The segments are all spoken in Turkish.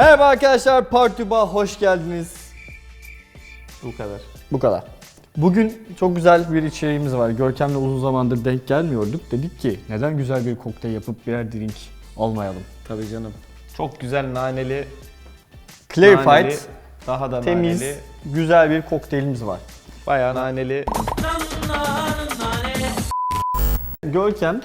Merhaba arkadaşlar, Partuba hoş geldiniz. Bu kadar. Bu kadar. Bugün çok güzel bir içeriğimiz var. Görkem'le uzun zamandır denk gelmiyorduk. Dedik ki neden güzel bir kokteyl yapıp birer drink almayalım. Tabii canım. Çok güzel naneli, Clarified, naneli, daha da temiz, naneli, güzel bir kokteylimiz var. bayağı naneli. Görkem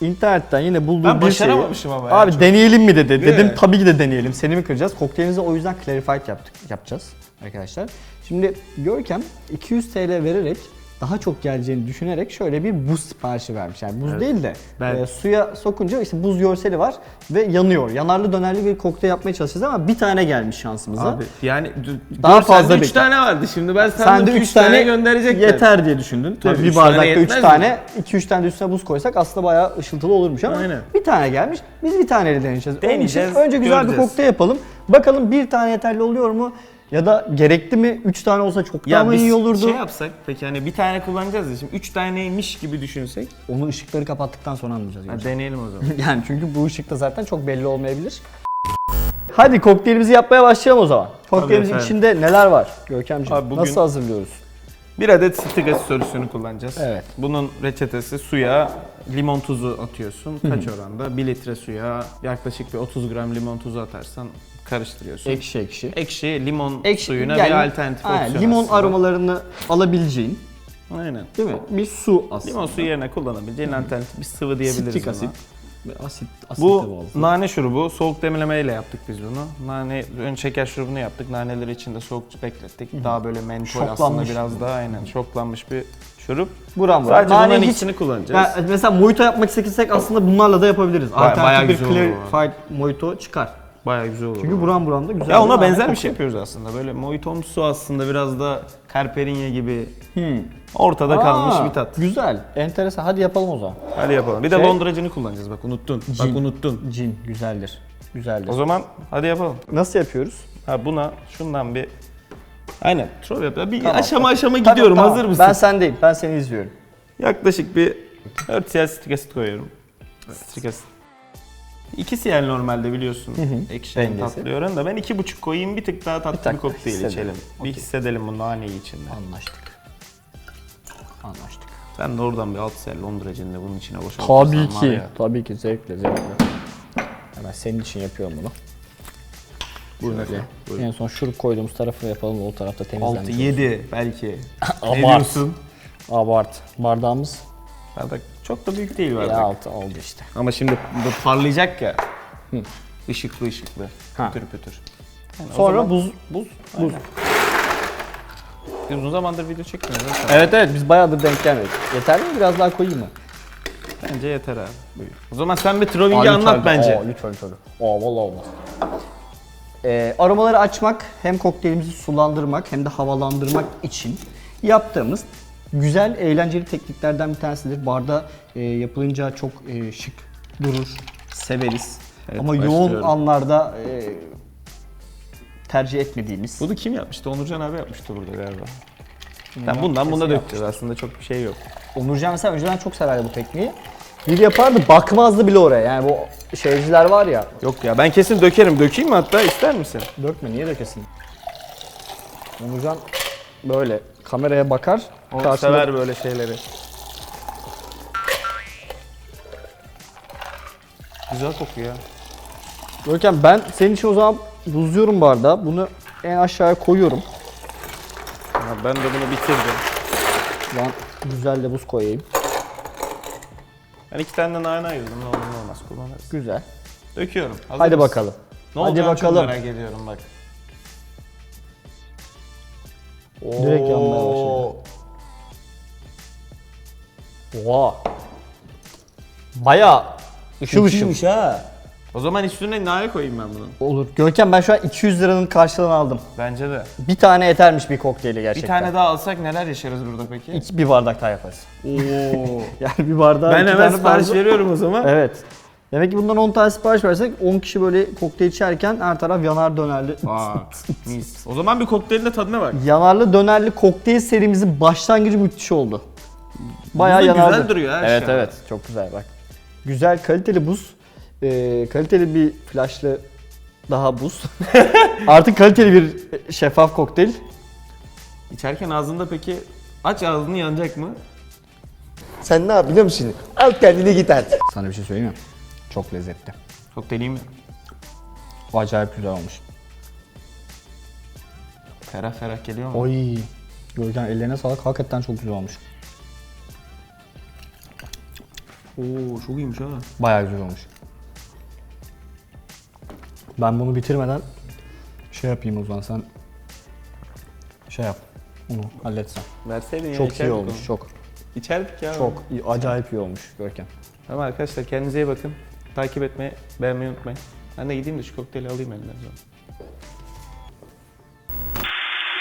internetten yine bulduğu Ben bir şeyi... başaramamışım ama ya Abi çok. deneyelim mi dedi. Değil Dedim mi? tabii ki de deneyelim. Seni mi kıracağız? Kokteylimizi o yüzden clarified yaptık, yapacağız arkadaşlar. Şimdi Görkem 200 TL vererek daha çok geleceğini düşünerek şöyle bir buz siparişi vermiş. Yani buz Evet. değil de Ben- e, suya sokunca işte buz görseli var ve yanıyor. Yanarlı dönerli bir kokteyl yapmaya çalışacağız ama bir tane gelmiş şansımıza. Abi yani Daha görselde fazla üç bekle. tane vardı şimdi ben Sen de ki 3 üç tane, gönderecekler. yeter diye düşündün. Tabii, bir üç tane bardakta 3 yetmez mi? tane, 2-3 tane de üstüne buz koysak aslında bayağı ışıltılı olurmuş ama Aynen. bir tane gelmiş. Biz bir taneyle deneyeceğiz. Onun için Deneyeceğiz, önce güzel bir göreceğiz. kokteyl yapalım. Bakalım bir tane yeterli oluyor mu? Ya da gerekli mi? 3 tane olsa çok daha Ya mı biz iyi olurdu? şey yapsak peki hani bir tane kullanacağız ya şimdi üç taneymiş gibi düşünsek. Onu ışıkları kapattıktan sonra anlayacağız. Ha, deneyelim o zaman. yani çünkü bu ışıkta zaten çok belli olmayabilir. Hadi kokteylimizi yapmaya başlayalım o zaman. Kokteylimizin efendim. içinde neler var Görkemciğim? Abi bugün- Nasıl hazırlıyoruz? Bir adet stikas solüsyonu kullanacağız. Evet. Bunun reçetesi suya limon tuzu atıyorsun. Kaç oranda? 1 litre suya yaklaşık bir 30 gram limon tuzu atarsan karıştırıyorsun. Ekşi ekşi. Ekşi limon Ekşi, suyuna yani- bir alternatif Aynen, opsiyon Limon aslında. aromalarını alabileceğin, Aynen. değil mi? Bir su aslında. Limon suyu yerine kullanabileceğin alternatif bir sıvı diyebiliriz Sitrik buna. asit. Asit, asit de Bu bazı. nane şurubu soğuk demlemeyle yaptık biz bunu. Nane ön şeker şurubunu yaptık. Naneleri içinde soğuk beklettik. Daha böyle mentol aslında Şoklanmış. biraz daha aynen şoklanmış bir şurup. Buram buram. Sadece Nane bunların hiç- ikisini kullanacağız. Ya mesela mojito yapmak istesek aslında bunlarla da yapabiliriz. Baya- bayağı Alternatif bir güzel olur bu clarified mojito çıkar. Bayağı güzel olur. Çünkü buram buram da güzel. Ya ona benzer bir şey yapıyoruz aslında. Böyle mojitomsu aslında biraz da carperinya gibi Hmm. ortada kalmış Aa, bir tat. Güzel, enteresan. Hadi yapalım o zaman. Hadi yapalım. Bir de Şey- Londracını kullanacağız bak unuttun. Cin. Bak unuttun. Cin güzeldir. Güzeldir. O zaman hadi yapalım. Nasıl yapıyoruz? Ha buna şundan bir Aynen. Troll yap. Bir Tamam. aşama aşama gidiyorum. tamam. Hazır mısın? Ben sendeyim. Ben seni izliyorum. Yaklaşık bir 4 siyah strik asit koyuyorum. Strik asit. İkisi yani normalde biliyorsun. Ekşi Dengesi. tatlı oranı da ben iki buçuk koyayım bir tık daha tatlı Bir tak bir kokteyl hissedelim. içelim. Okey. Bir hissedelim bu naneyi içinde. Anlaştık. Anlaştık. Sen de oradan bir alt sel Londra'cını bunun içine boşalt. Tabii ki. Tabii ki zevkle zevkle. Hemen senin için yapıyorum bunu. Buyurun efendim. Buyurun. En son şurup koyduğumuz tarafı yapalım. O tarafta 6 temizlenmiş. 7 belki. ne Abart. diyorsun? Abart. Bardağımız Bardak çok da büyük değil ya bardak. altı oldu işte. Ama şimdi bu parlayacak ya. Işıklı ışıklı. Ha. Pütür pütür. Yani Sonra zaman buz buz buz. biz uzun zamandır video çekmiyoruz. Evet evet biz bayağıdır denk gelmedik. Yeterli mi? Biraz daha koyayım mı? Bence yeter abi. Buyur. O zaman sen bir Troving'i anlat bence. Aa, lütfen lütfen. Aa vallahi olmaz. Ee, aromaları açmak, hem kokteylimizi sulandırmak hem de havalandırmak için yaptığımız güzel, eğlenceli tekniklerden bir tanesidir. Barda e, yapılınca çok e, şık durur, severiz. Evet, Ama yoğun başlıyorum. anlarda e, tercih etmediğimiz. Bunu kim yapmıştı? Onurcan abi yapmıştı burada galiba. Ben bundan buna dökeceğiz aslında çok bir şey yok. Onurcan mesela önceden çok severdi bu tekniği. Bir yapardı, bakmazdı bile oraya. Yani bu şeyciler var ya, Yok ya ben kesin dökerim. Dökeyim mi hatta ister misin? Dökme niye dökesin? Onurcan böyle kameraya bakar. O karşında- sever böyle şeyleri. Güzel kokuyor. Görkem ben senin için o zaman buzluyorum bardağı. Bunu en aşağıya koyuyorum. Ya ben de bunu bitirdim. Ben güzel de buz koyayım. Ben iki tane de nane ayırdım. Ne olur ne olmaz kullanırız. Güzel. Döküyorum. Hazır Hadi mısın? bakalım. Ne Hadi olacağını bakalım. çok merak ediyorum bak. Direkt yanmaya Oo. Oha. Baya ışıl ışıl. iyiymiş ha. O zaman üstüne nane koyayım ben bunun. Olur. Görkem ben şu an 200 liranın karşılığını aldım. Bence de. Bir tane yetermiş bir kokteyli Bir gerçekten. tane daha alsak neler yaşarız burada peki? İki, bir bardak daha yaparız. Oo. Yani bir bardağa ben iki hemen tane sipariş fazla- veriyorum o zaman. Evet. Demek ki bundan 10 tane sipariş versek 10 kişi böyle kokteyl içerken her taraf yanar dönerli. Aa, mis. O zaman bir kokteylin de tadına bak. Yanarlı dönerli kokteyl serimizin başlangıcı müthiş oldu. Bayağı Bu da yanardı. güzel duruyor ha Evet an. evet çok güzel bak. Güzel kaliteli buz. Ee, kaliteli bir flaşlı daha buz. Artık kaliteli bir şeffaf kokteyl. İçerken ağzında peki aç ağzını yanacak mı? Sen ne yap biliyor musun? Al kendini git artık. Sana bir şey söyleyeyim mi? Çok lezzetli. Kokteyl iyi mi? O acayip güzel olmuş. Ferah ferah geliyor mu? Oy. Görkem ellerine sağlık. Hakikaten çok güzel olmuş. Oo çok iyiymiş ha. Bayağı güzel olmuş. Ben bunu bitirmeden şey yapayım o zaman sen şey yap. Onu halletsen. Verseydin ya Çok iyi içerdik olmuş. onu. Çok. İçerdik ya. Çok iyi. Acayip iyi olmuş Görkem. Tamam arkadaşlar kendinize iyi bakın. Takip etmeyi, beğenmeyi unutmayın. Ben de gideyim de şu kokteyli alayım elimden.